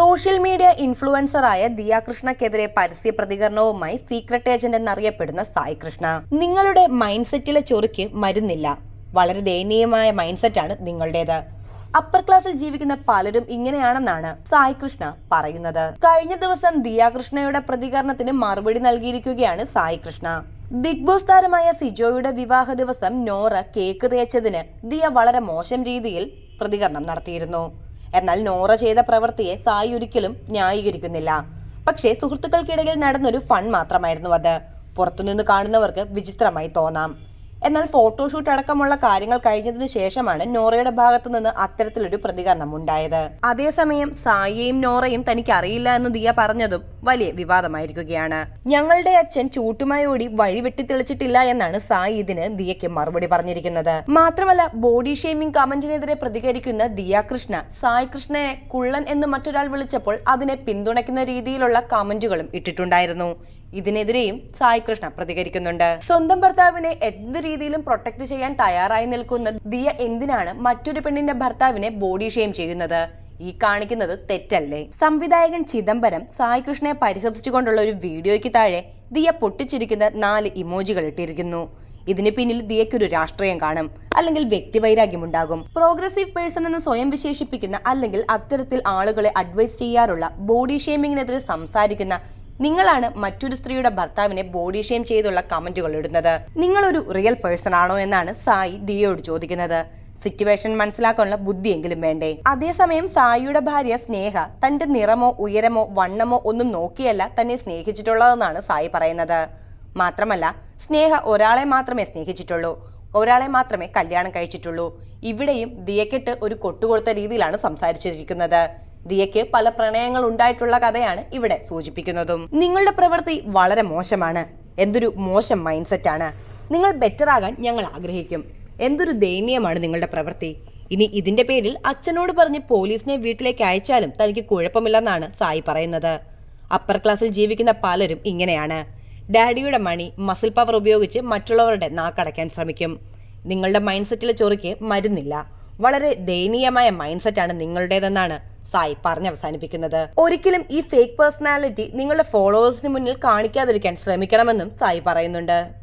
Social media ഇൻഫ്ലുവൻസറായ ദിയ കൃഷ്ണക്കെതിരെ പരസ്യ പ്രതികരണവുമായി സീക്രട്ട് ഏജന്റ് എന്നറിയപ്പെടുന്ന സായി കൃഷ്ണ. നിങ്ങളുടെ മൈൻഡ് സെറ്റിലെ ചൊറിക്ക് മരുന്നില്ല. വളരെ ദയനീയമായ മൈൻഡ് സെറ്റാണ് നിങ്ങളുടേത്. അപ്പർ ക്ലാസ്സിൽ ജീവിക്കുന്ന പലരും ഇങ്ങനെയാണെന്നാണ് സായി കൃഷ്ണ പറയുന്നത്. കഴിഞ്ഞ ദിവസം ദിയാകൃഷ്ണയുടെ പ്രതികരണത്തിന് മറുപടി നൽകിയിരിക്കുകയാണ് സായി കൃഷ്ണ. ബിഗ് ബോസ് താരമായ സിജോയുടെ വിവാഹ ദിവസം നോറ കേക്ക് തേച്ചതിന് ദിയ വളരെ മോശം രീതിയിൽ പ്രതികരണം നടത്തിയിരുന്നു. എന്നാൽ നോറ ചെയ്ത പ്രവൃത്തിയെ സായി ഒരിക്കലും ന്യായീകരിക്കുന്നില്ല. പക്ഷേ സുഹൃത്തുക്കൾക്കിടയിൽ നടന്നൊരു ഫൺ മാത്രമായിരുന്നു അത്. പുറത്തുനിന്ന് കാണുന്നവർക്ക് വിചിത്രമായി തോന്നാം. എന്നാൽ ഫോട്ടോഷൂട്ട് അടക്കമുള്ള കാര്യങ്ങൾ കഴിഞ്ഞതിനു ശേഷമാണ് നോറയുടെ ഭാഗത്തു നിന്ന് അത്തരത്തിലൊരു പ്രതികരണം ഉണ്ടായത്. അതേസമയം സായിയെയും നോറയും തനിക്ക് അറിയില്ല എന്ന് ദിയ പറഞ്ഞതും വലിയ വിവാദമായിരിക്കുകയാണ്. ഞങ്ങളുടെ അച്ഛൻ ചൂട്ടുമായി ഓടി വഴി വെട്ടി തെളിച്ചിട്ടില്ല എന്നാണ് സായി ഇതിന് ദിയയ്ക്ക് മറുപടി പറഞ്ഞിരിക്കുന്നത്. മാത്രമല്ല ബോഡി ഷെയ്മിംഗ് കമന്റിനെതിരെ പ്രതികരിക്കുന്ന ദിയ കൃഷ്ണ സായി കൃഷ്ണയെ കുള്ളൻ എന്ന് മറ്റൊരാൾ വിളിച്ചപ്പോൾ അതിനെ പിന്തുണയ്ക്കുന്ന രീതിയിലുള്ള കമന്റുകളും ഇട്ടിട്ടുണ്ടായിരുന്നു. ഇതിനെതിരെയും സായി കൃഷ്ണ പ്രതികരിക്കുന്നുണ്ട്. സ്വന്തം ഭർത്താവിനെ എന്ത് രീതിയിലും പ്രൊട്ടക്ട് ചെയ്യാൻ തയ്യാറായി നിൽക്കുന്ന ദിയ എന്തിനാണ് മറ്റൊരു പെണ്ണിന്റെ ഭർത്താവിനെ ബോഡി ഷെയിം ചെയ്യുന്നത്? ഈ കാണിക്കുന്നത് തെറ്റല്ലേ? സംവിധായകൻ ചിദംബരം സായി കൃഷ്ണയെ പരിഹസിച്ചുകൊണ്ടുള്ള ഒരു വീഡിയോയ്ക്ക് താഴെ ദിയ പൊട്ടിച്ചിരിക്കുന്ന നാല് ഇമോജികൾ ഇട്ടിരിക്കുന്നു. ഇതിന് പിന്നിൽ ദിയയ്ക്കൊരു രാഷ്ട്രീയം കാണും അല്ലെങ്കിൽ വ്യക്തിവൈരാഗ്യമുണ്ടാകും പ്രോഗ്രസീവ് പേഴ്സൺ എന്ന് സ്വയം വിശേഷിപ്പിക്കുന്ന അല്ലെങ്കിൽ അത്തരത്തിൽ ആളുകളെ അഡ്വൈസ് ചെയ്യാറുള്ള ബോഡി ഷേമിങ്ങിനെതിരെ സംസാരിക്കുന്ന നിങ്ങളാണ് മറ്റൊരു സ്ത്രീയുടെ ഭർത്താവിനെ ബോഡി ഷെയിം ചെയ്തുള്ള കമന്റുകൾ ഇടുന്നത്. നിങ്ങളൊരു റിയൽ പേഴ്സൺ ആണോ എന്നാണ് സായി ദിയോട് ചോദിക്കുന്നത്. സിറ്റുവേഷൻ മനസ്സിലാക്കാനുള്ള ബുദ്ധിയെങ്കിലും വേണ്ടേ? അതേസമയം സായിയുടെ ഭാര്യ സ്നേഹ തന്റെ നിറമോ ഉയരമോ വണ്ണമോ ഒന്നും നോക്കിയല്ല തന്നെ സ്നേഹിച്ചിട്ടുള്ളതെന്നാണ് സായി പറയുന്നത്. മാത്രമല്ല സ്നേഹ ഒരാളെ മാത്രമേ സ്നേഹിച്ചിട്ടുള്ളൂ. ഒരാളെ മാത്രമേ കല്യാണം കഴിച്ചിട്ടുള്ളൂ. ഇവിടെയും ദിയക്കെട്ട് ഒരു കൊട്ടുകൊടുത്ത രീതിയിലാണ് സംസാരിച്ചിരിക്കുന്നത്. ദിയയ്ക്ക് പല പ്രണയങ്ങൾ ഉണ്ടായിട്ടുള്ള കഥയാണ് ഇവിടെ സൂചിപ്പിക്കുന്നതും. നിങ്ങളുടെ പ്രവൃത്തി വളരെ മോശമാണ്. എന്തൊരു മോശം മൈൻഡ് സെറ്റാണ് നിങ്ങൾ ബെറ്റർ ആകാൻ ഞങ്ങൾ ആഗ്രഹിക്കും. എന്തൊരു ദയനീയമാണ് നിങ്ങളുടെ പ്രവൃത്തി. ഇനി ഇതിന്റെ പേരിൽ അച്ഛനോട് പറഞ്ഞ് പോലീസിനെ വീട്ടിലേക്ക് അയച്ചാലും തനിക്ക് കുഴപ്പമില്ലെന്നാണ് സായി പറയുന്നത്. അപ്പർ ക്ലാസ്സിൽ ജീവിക്കുന്ന പലരും ഇങ്ങനെയാണ്. ഡാഡിയുടെ മണി മസിൽ പവർ ഉപയോഗിച്ച് മറ്റുള്ളവരുടെ നാക്കടയ്ക്കാൻ ശ്രമിക്കും. നിങ്ങളുടെ മൈൻഡ് സെറ്റിലെ ചൊറിക്ക് മരുന്നില്ല. വളരെ ദയനീയമായ മൈൻഡ് സെറ്റാണ് നിങ്ങളുടേതെന്നാണ് സായി പറഞ്ഞവസാനിപ്പിക്കുന്നത്. ഒരിക്കലും ഈ ഫേക്ക് പേഴ്സണാലിറ്റി നിങ്ങളുടെ ഫോളോവേഴ്സിന് മുന്നിൽ കാണിക്കാതിരിക്കാൻ ശ്രമിക്കണമെന്നും സായി പറയുന്നുണ്ട്.